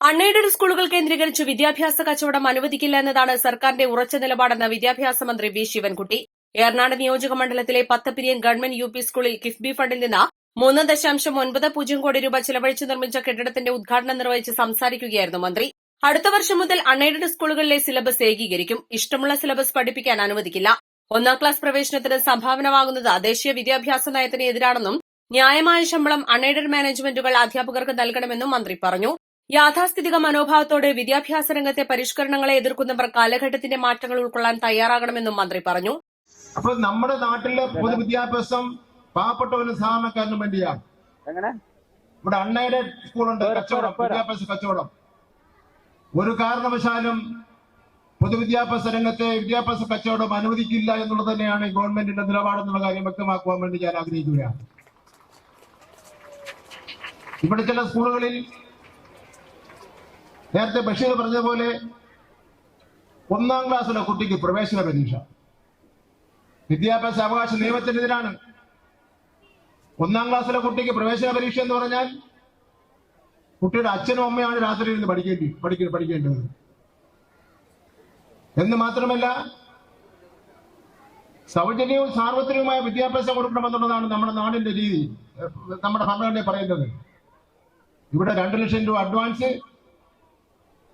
Unaided സ്കൂളുകൾ കേന്ദ്രീകരിച്ച് വിദ്യാഭ്യാസ കച്ചവടം അനുവദിക്കില്ല എന്നതാണ് സർക്കാരിന്റെ ഉറച്ച നിലപാടെന്ന് വിദ്യാഭ്യാസ മന്ത്രി വി ശിവൻകുട്ടി. ഏർനാട് നിയോജക മണ്ഡലത്തിലെ പത്തപ്പിരിയൻ ഗവൺമെന്റ് യു പി സ്കൂളിൽ കിഫ്ബി ഫണ്ടിൽ നിന്ന് മൂന്ന് ദശാംശം ഒൻപത് പൂജ്യം കോടി രൂപ ചെലവഴിച്ച് നിർമ്മിച്ച കെട്ടിടത്തിന്റെ ഉദ്ഘാടനം നിർവഹിച്ച് സംസാരിക്കുകയായിരുന്നു മന്ത്രി. അടുത്ത വർഷം മുതൽ അൺഎയ്ഡഡ് സ്കൂളുകളിലെ സിലബസ് ഏകീകരിക്കും. ഇഷ്ടമുള്ള സിലബസ് പഠിപ്പിക്കാൻ അനുവദിക്കില്ല. ഒന്നാം ക്ലാസ് പ്രവേശനത്തിന് സംഭാവനമാകുന്നത് ദേശീയ വിദ്യാഭ്യാസ നയത്തിന് എതിരാണെന്നും ന്യായമായ ശമ്പളം അൺഎയ്ഡഡ് മാനേജ്മെന്റുകൾ അധ്യാപകർക്ക് നൽകണമെന്നും മന്ത്രി പറഞ്ഞു. യാഥാസ്ഥിതിക മനോഭാവത്തോടെ വിദ്യാഭ്യാസ രംഗത്തെ പരിഷ്കരണങ്ങളെ എതിർക്കുന്നവർ കാലഘട്ടത്തിന്റെ മാറ്റങ്ങൾ ഉൾക്കൊള്ളാൻ തയ്യാറാകണമെന്നും മന്ത്രി പറഞ്ഞു. അപ്പൊ നമ്മുടെ നാട്ടിലെ പൊതുവിദ്യാഭ്യാസം പാവപ്പെട്ടവനും സാധാരണക്കാരനും വേണ്ടിയാണ് എങ്ങനെ? ഇവിടെ അൺഎയ്ഡഡ് സ്കൂളുണ്ട് കച്ചവടം. വിദ്യാഭ്യാസ കച്ചവടം. ഒരു കാരണവശാലും പൊതുവിദ്യാഭ്യാസ രംഗത്തെ വിദ്യാഭ്യാസ കച്ചവടം അനുവദിക്കില്ല എന്നുള്ളത് തന്നെയാണ് ഗവൺമെന്റിന്റെ നിലപാടെന്നുള്ള കാര്യം വ്യക്തമാക്കുവാൻ വേണ്ടി ഞാൻ ആഗ്രഹിക്കുകയാണ്. ഇവിടെ ചില സ്കൂളുകളിൽ നേരത്തെ ബഷീർ പറഞ്ഞതുപോലെ ഒന്നാം ക്ലാസ്സിലെ കുട്ടിക്ക് പ്രവേശന പരീക്ഷ. വിദ്യാഭ്യാസ അവകാശ നിയമത്തിനെതിരാണ്. ഒന്നാം ക്ലാസ്സിലെ കുട്ടിക്ക് പ്രവേശന പരീക്ഷ എന്ന് പറഞ്ഞാൽ കുട്ടിയുടെ അച്ഛനും അമ്മയാണ് രാത്രി ഇരുന്ന് പഠിക്കേണ്ടി പഠിക്ക പഠിക്കേണ്ടത്. എന്ന് മാത്രമല്ല സൗജന്യവും സാർവത്രികവുമായ വിദ്യാഭ്യാസം കൊടുക്കണമെന്നുള്ളതാണ് നമ്മുടെ നാടിന്റെ രീതി നമ്മുടെ ഭരണഘടന പറയുന്നത്. ഇവിടെ രണ്ടു ലക്ഷം രൂപ അഡ്വാൻസ്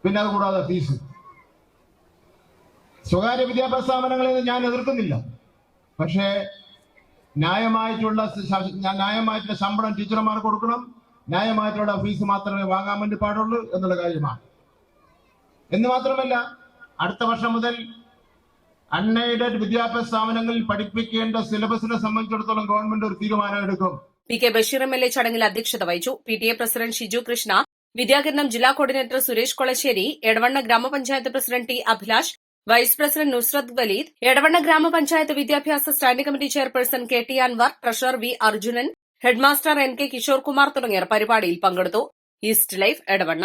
പിന്നെ അത് കൂടാതെ ഫീസ് സ്വകാര്യ വിദ്യാഭ്യാസ സ്ഥാപനങ്ങളിൽ ഞാൻ എതിർക്കുന്നില്ല. പക്ഷേ ന്യായമായിട്ടുള്ള ന്യായമായിട്ടുള്ള ശമ്പളം ടീച്ചർമാർ കൊടുക്കണം. ന്യായമായിട്ടുള്ള ഫീസ് മാത്രമേ വാങ്ങാൻ വേണ്ടി പാടുള്ളൂ എന്നുള്ള കാര്യമാണ്. എന്ന് മാത്രമല്ല അടുത്ത വർഷം മുതൽ അൺഎയ്ഡഡ് വിദ്യാഭ്യാസ സ്ഥാപനങ്ങളിൽ പഠിപ്പിക്കേണ്ട സിലബസിനെ സംബന്ധിച്ചിടത്തോളം ഗവൺമെന്റ് ഒരു തീരുമാനം എടുക്കും. P K Basheer M L A ചടങ്ങിൽ അധ്യക്ഷത വഹിച്ചു. P T A president Shiju Krishna Vidyakiranam ജില്ലാ കോർഡിനേറ്റർ സുരേഷ് കൊളശ്ശേരി എടവണ്ണ ഗ്രാമപഞ്ചായത്ത് president T Abhilash vice president Nusrath Waleed Edavanna ഗ്രാമപഞ്ചായത്ത് വിദ്യാഭ്യാസ standing committee chairperson K T Anwar treasurer V Arjunan headmaster N K Kishore Kumar തുടങ്ങിയവർ പരിപാടിയിൽ പങ്കെടുത്തു. East life Edavanna.